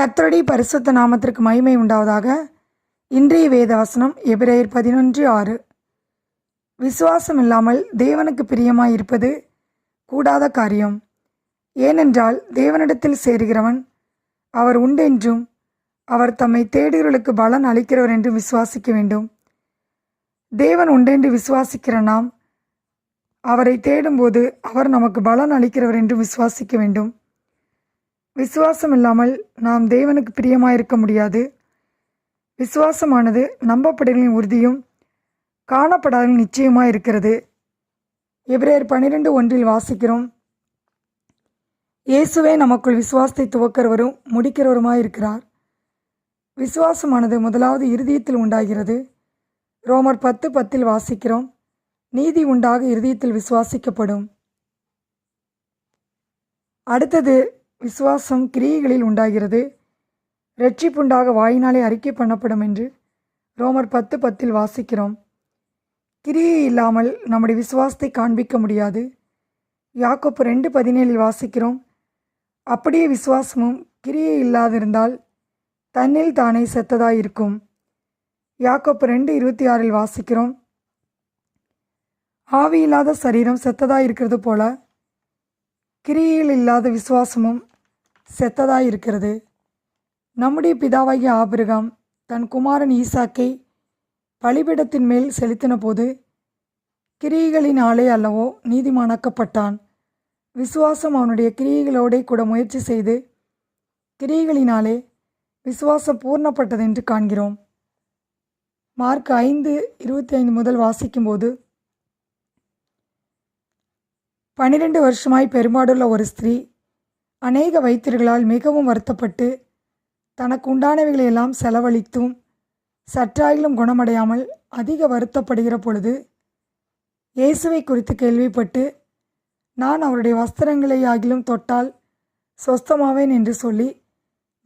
கர்த்தருடைய பரிசுத்த நாமத்திற்கு மகிமை உண்டாவதாக இன்றைய வேத வசனம் எபிரேயர் பதினொன்று ஆறு. விசுவாசம் இல்லாமல் தேவனுக்கு பிரியமாய் இருப்பது கூடாத காரியம். ஏனென்றால் தேவனிடத்தில் சேருகிறவன் அவர் உண்டென்றும் அவர் தம்மை தேடுகிறவர்களுக்கு பலன் அளிக்கிறவர் என்றும் விசுவாசிக்க வேண்டும். தேவன் உண்டென்று விசுவாசிக்கிற நாம் அவரை தேடும்போது அவர் நமக்கு பலன் அளிக்கிறவர் என்றும் விசுவாசிக்க வேண்டும். விசுவாசம் இல்லாமல் நாம் தேவனுக்கு பிரியமாயிருக்க முடியாது. விசுவாசமானது நம்பப்படுகளின் உறுதியும் காணப்படாத நிச்சயமாக இருக்கிறது எப்ரேர் பன்னிரெண்டு ஒன்றில் வாசிக்கிறோம். இயேசுவே நமக்குள் விசுவாசத்தை துவக்கிறவரும் முடிக்கிறவருமாய் இருக்கிறார் விசுவாசமானது முதலாவது இருதயத்தில் உண்டாகிறது. ரோமர் பத்து பத்தில் வாசிக்கிறோம். நீதி உண்டாக இருதயத்தில் விசுவாசிக்கப்படும். அடுத்தது விசுவாசம் கிரியைகளில் உண்டாகிறது. ரட்சிப்புண்டாக வாயினாலே அறிக்கை பண்ணப்படும் என்று ரோமர் பத்து பத்தில் வாசிக்கிறோம். கிரியை இல்லாமல் நம்முடைய விசுவாசத்தை காண்பிக்க முடியாது. யாக்கோப்பு ரெண்டு பதினேழில் வாசிக்கிறோம். அப்படியே விசுவாசமும் கிரியை இல்லாதிருந்தால் தன்னில் தானே செத்ததாயிருக்கும். யாக்கோப்பு ரெண்டு இருபத்தி ஆறில் வாசிக்கிறோம். ஆவியில்லாத சரீரம் செத்ததாயிருக்கிறது போல கிரியையில் இல்லாத விசுவாசமும் செத்ததாய் இருக்கிறது. நம்முடைய பிதாவாகிய ஆபிரகாம் தன் குமாரன் ஈசாக்கை பலிபிடத்தின் மேல் செலுத்தின போது கிரியைகளினாலே அல்லவோ நீதிமானாக்கப்பட்டான். விசுவாசம் அவனுடைய கிரியைகளோடே கூட முயற்சி செய்து கிரியைகளினாலே விசுவாசம் பூர்ணப்பட்டதென்று காண்கிறோம். மார்க் ஐந்து இருபத்தி ஐந்து முதல் வாசிக்கும்போது பன்னிரெண்டு வருஷமாய் பெரும்பாடுள்ள ஒரு ஸ்திரீ அநேக வைத்தியர்களால் மிகவும் வருத்தப்பட்டு தனக்கு உண்டானவைகளை எல்லாம் செலவழித்தும் சற்றாயிலும் குணமடையாமல் அதிக வருத்தப்படுகிற பொழுது இயேசுவை குறித்து கேள்விப்பட்டு நான் அவருடைய வஸ்திரங்களை ஆகிலும் தொட்டால் சொஸ்தமாவேன் என்று சொல்லி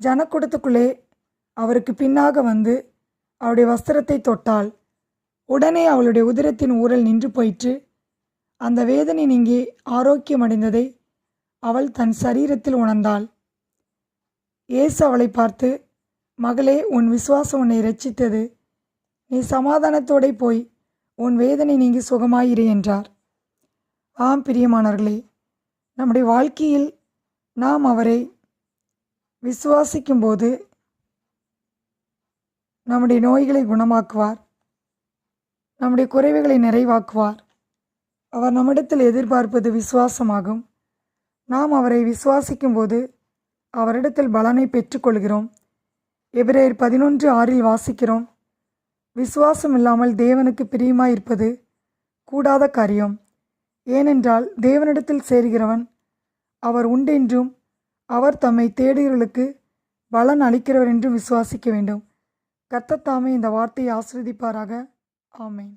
ஜனக்கூடத்துக்குள்ளே அவருக்கு பின்னாக வந்து அவருடைய வஸ்திரத்தை தொட்டாள். உடனே அவளுடைய உதிரத்தின் ஊரல் நின்று போயிற்று. அந்த வேதனை நீங்கி ஆரோக்கியமடைந்ததை அவள் தன் சரீரத்தில் உணர்ந்தாள். இயேசு அவளை பார்த்து மகளே உன் விசுவாசம் உன்னை ரட்சித்தது நீ சமாதானத்தோடே போய் உன் வேதனை நீங்கி சுகமாயிரு என்றார். ஆம் பிரியமானவர்களே நம்முடைய வாழ்க்கையில் நாம் அவரை விசுவாசிக்கும்போது நம்முடைய நோய்களை குணமாக்குவார். நம்முடைய குறைவுகளை நிறைவாக்குவார். அவர் நம்மிடத்தில் எதிர்பார்ப்பது விசுவாசமாகும். நாம் அவரை விசுவாசிக்கும்போது அவரிடத்தில் பலனை பெற்றுக்கொள்கிறோம். எபிரேயர் பதினொன்று ஆறில் வாசிக்கிறோம். விசுவாசம் இல்லாமல் தேவனுக்கு பிரியமாயிருப்பது கூடாத காரியம். ஏனென்றால் தேவனிடத்தில் சேர்கிறவன் அவர் உண்டென்றும் அவர் தம்மை தேடுகிறவர்களுக்கு பலன் அளிக்கிறவர் என்றும் விசுவாசிக்க வேண்டும். கர்த்தத்தாமே இந்த வார்த்தையை ஆஸ்ரதிப்பாராக ஆமேன்.